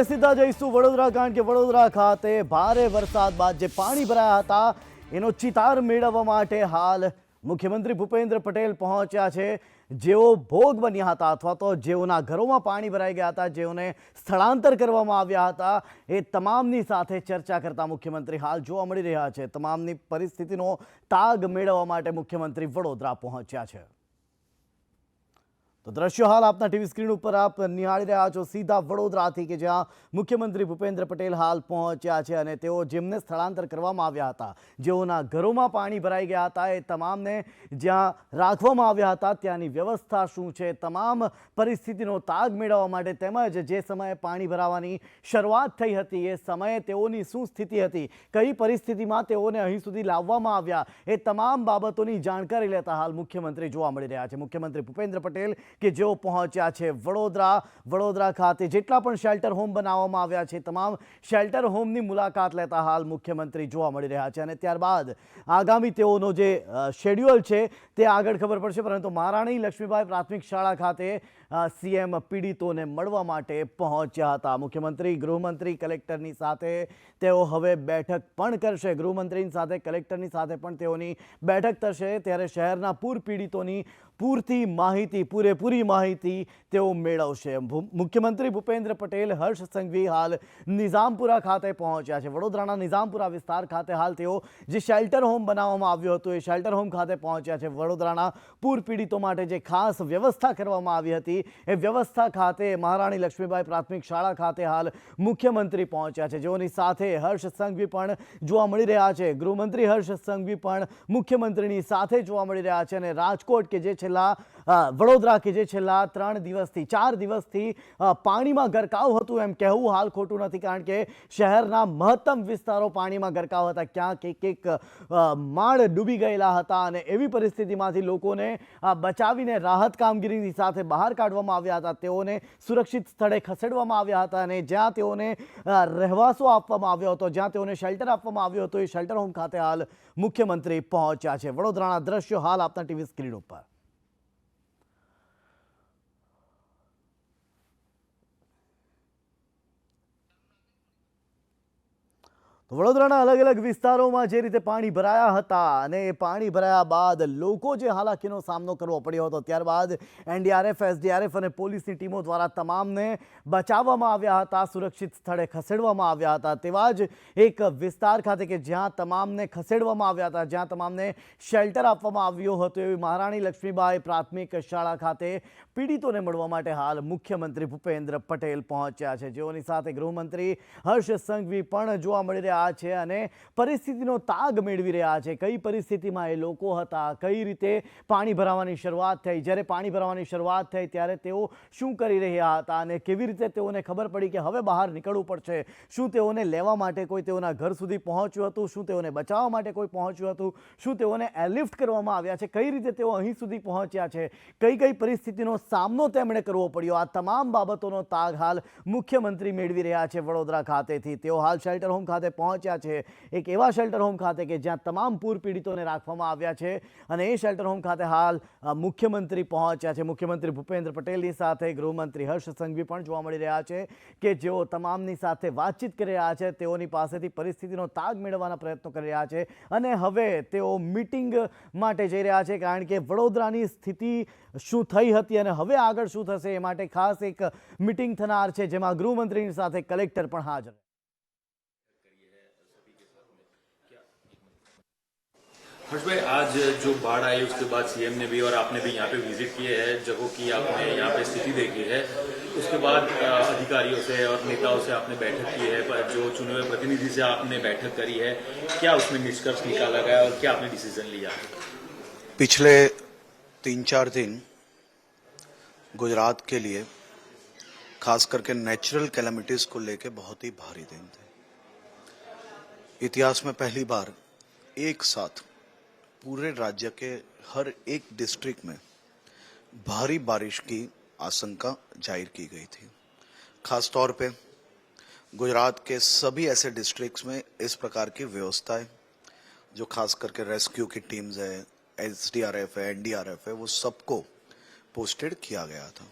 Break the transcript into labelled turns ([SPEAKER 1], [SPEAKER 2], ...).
[SPEAKER 1] હવે સીધા જઈશું વડોદરા, કારણ કે વડોદરા ખાતે ભારે વરસાદ બાદ જે પાણી ભરાયા હતા, એનો ચિતાર મેળવવા માટે હાલ મુખ્યમંત્રી ભૂપેન્દ્ર પટેલ પહોંચ્યા છે. જેઓ ભોગ બન્યા હતા અથવા તો જેઓના ઘરોમાં પાણી ભરાઈ ગયા હતા, જેઓને સ્થળાંતર કરવામાં આવ્યા હતા, એ તમામની સાથે ચર્ચા કરતા મુખ્યમંત્રી હાલ જોવા મળી રહ્યા છે. તમામની પરિસ્થિતિનો તાગ મેળવવા માટે મુખ્યમંત્રી વડોદરા પહોંચ્યા છે. તો દ્રશ્યો હાલ આપના ટીવી સ્ક્રીન ઉપર આપ નિહાળી રહ્યા છો. સીધા વડોદરાથી કે જ્યાં મુખ્યમંત્રી ભૂપેન્દ્ર પટેલ હાલ પહોંચ્યા છે અને તેઓ જેમને સ્થળાંતર કરવામાં આવ્યા હતા, જેઓના ઘરોમાં પાણી ભરાઈ ગયા હતા, એ તમામને જ્યાં રાખવામાં આવ્યા હતા, ત્યાંની વ્યવસ્થા શું છે, તમામ પરિસ્થિતિનો તાગ મેળવવા માટે તેમજ જે સમયે પાણી ભરાવાની શરૂઆત થઈ હતી, એ સમયે તેઓની શું સ્થિતિ હતી, કઈ પરિસ્થિતિમાં તેઓને અહીં સુધી લાવવામાં આવ્યા, એ તમામ બાબતોની જાણકારી લેતા હાલ મુખ્યમંત્રી જોવા મળી રહ્યા છે. મુખ્યમંત્રી ભૂપેન્દ્ર પટેલ કે જેઓ પહોંચ્યા છે વડોદરા. વડોદરા ખાતે જેટલા પણ શેલ્ટર હોમ બનાવવામાં આવ્યા છે તમામ શેલ્ટર હોમની મુલાકાત લેતા હાલ મુખ્યમંત્રી જોવા મળી રહ્યા છે અને ત્યારબાદ આગામી તેઓનો જે શેડ્યુઅલ છે તે આગળ ખબર પડશે. પરંતુ મહારાણી લક્ષ્મીબાઈ પ્રાથમિક શાળા ખાતે સીએમ પીડિતોને મળવા માટે પહોંચ્યા હતા. મુખ્યમંત્રી, ગૃહમંત્રી, કલેક્ટરની સાથે તેઓ હવે બેઠક પણ કરશે. ગૃહમંત્રીની સાથે, કલેક્ટરની સાથે પણ તેઓની બેઠક થશે. ત્યારે શહેરના પૂર પીડિતોની પૂરતી માહિતી, પૂરેપૂરી માહિતી તેઓ મેળવશે. મુખ્યમંત્રી ભૂપેન્દ્ર પટેલ, હર્ષ સંઘવી હાલ નિઝામપુરા ખાતે પહોંચ્યા છે. વડોદરાના નિઝામપુરા વિસ્તાર ખાતે હાલ તેઓ જે શેલ્ટર હોમ બનાવવામાં આવ્યો હતો, એ શેલ્ટર હોમ ખાતે પહોંચ્યા છે. વડોદરાના પૂર પીડિતો માટે જે ખાસ વ્યવસ્થા કરવામાં આવી હતી, એ વ્યવસ્થા ખાતે મહારાણી લક્ષ્મીબાઈ પ્રાથમિક શાળા ખાતે હાલ મુખ્યમંત્રી પહોંચ્યા છે. જેઓની સાથે હર્ષ સંઘવી પણ જોવા મળી રહ્યા છે. ગૃહમંત્રી હર્ષ સંઘવી પણ મુખ્યમંત્રીની સાથે જોવા મળી રહ્યા છે અને રાજકોટ કે જે છેલ્લા વડોદરા કે જે છેલ્લા ત્રણ દિવસથી, ચાર દિવસથી પાણીમાં ગરકાવ હતું એમ કહેવું હાલ ખોટું નથી કારણ કે શહેરના મહત્તમ વિસ્તારો પાણીમાં ગરકાવ હતા. ક્યાંક એક એક માળ ડૂબી ગયેલા હતા અને એવી પરિસ્થિતિમાંથી લોકોને બચાવીને રાહત કામગીરીની સાથે બહાર કાઢવામાં આવ્યા હતા. તેઓને સુરક્ષિત સ્થળે ખસેડવામાં આવ્યા હતા અને જ્યાં તેઓને રહેવાસો આપવામાં આવ્યો હતો, જ્યાં તેઓને શેલ્ટર આપવામાં આવ્યો હતો, એ શેલ્ટર હોમ ખાતે હાલ મુખ્યમંત્રી પહોંચ્યા છે. વડોદરાના દ્રશ્યો હાલ આપના ટીવી સ્ક્રીન ઉપર. વડોદરાના અલગ અલગ વિસ્તારોમાં જે રીતે પાણી ભરાયા હતા અને એ પાણી ભરાયા બાદ લોકો જે હાલાકીનો સામનો કરવો પડ્યો હતો, ત્યારબાદ એનડીઆરએફ, એસડીઆરએફ અને પોલીસની ટીમો દ્વારા તમામને બચાવવામાં આવ્યા હતા, સુરક્ષિત સ્થળે ખસેડવામાં આવ્યા હતા. તેવા જ એક વિસ્તાર ખાતે કે જ્યાં તમામને ખસેડવામાં આવ્યા હતા, જ્યાં તમામને શેલ્ટર આપવામાં આવ્યું હતું, એવી મહારાણી લક્ષ્મીબાઈ પ્રાથમિક શાળા ખાતે પીડિતોને મળવા માટે હાલ મુખ્યમંત્રી ભૂપેન્દ્ર પટેલ પહોંચ્યા છે. જેઓની સાથે ગૃહમંત્રી હર્ષ સંઘવી પણ જોવા મળી રહ્યા છે અને પરિસ્થિતિનો તાગ મેળવી રહ્યા છે. કઈ પરિસ્થિતિમાં એ લોકો હતા? કઈ રીતે પાણી ભરાવાની શરૂઆત થઈ? જ્યારે પાણી ભરાવાની શરૂઆત થઈ, ત્યારે તેઓ શું કરી રહ્યા હતા અને કેવી રીતે તેઓને ખબર પડી કે હવે બહાર નીકળવું પડશે? શું તેઓને લેવા માટે કોઈ તેઓના ઘર સુધી પહોંચ્યું હતું? શું તેઓને બચાવવા માટે કોઈ પહોંચ્યું હતું? શું તેઓને એરલિફ્ટ કરવામાં આવ્યા છે? કઈ રીતે તેઓ અહીં સુધી પહોંચ્યા છે? કઈ કઈ પરિસ્થિતિનો સામનો તેમણે કરવો પડ્યો? આ તમામ બાબતોનો તાગ હાલ મુખ્યમંત્રી મેળવી રહ્યા છે વડોદરા ખાતેથી. તેઓ હાલ શેલ્ટર હોમ ખાતે પહોંચ્યા છે. એક એવા શેલ્ટર હોમ ખાતે કે જ્યાં તમામ પૂર પીડિતોને રાખવામાં આવ્યા છે અને એ શેલ્ટર હોમ ખાતે હાલ મુખ્યમંત્રી પહોંચ્યા છે. મુખ્યમંત્રી ભૂપેન્દ્ર પટેલની સાથે ગૃહમંત્રી હર્ષ સંઘવી પણ જોવા મળી રહ્યા છે કે જેઓ તમામની સાથે વાતચીત કરી રહ્યા છે, તેઓની પાસેથી પરિસ્થિતિનો તાગ મેળવવાના પ્રયત્નો કરી રહ્યા છે અને હવે તેઓ મીટિંગ માટે જઈ રહ્યા છે કારણ કે વડોદરાની સ્થિતિ શું થઈ હતી અને હવે આગળ શું થશે એ માટે ખાસ એક મીટિંગ થનાર છે જેમાં ગૃહમંત્રીની સાથે કલેક્ટર પણ હાજર
[SPEAKER 2] हर्ष भाई, आज जो बाढ़ आई, उसके बाद सीएम ने भी और आपने भी यहाँ पे विज़िट किए हैं, जगहों की आपने यहाँ पे स्थिति देखी है। उसके बाद अधिकारियों से और नेताओं से आपने बैठक की है, पर जो चुने हुए प्रतिनिधि से आपने बैठक करी है, क्या उसमें निष्कर्ष निकाला गया और क्या आपने डिसीज़न लिया?
[SPEAKER 3] पिछले तीन चार दिन गुजरात के लिए, खास करके नेचुरल कैलेमिटीज को लेके बहुत ही भारी दिन थे। इतिहास में पहली बार एक साथ पूरे राज्य के हर एक डिस्ट्रिक्ट में भारी बारिश की आशंका ज़ाहिर की गई थी। खास तौर पे गुजरात के सभी ऐसे डिस्ट्रिक्ट्स में इस प्रकार की व्यवस्थाएँ, जो खास करके रेस्क्यू की टीम्स है एस डी आर एफ़ है एन डी आर एफ़ है, वो सबको पोस्टेड किया गया था।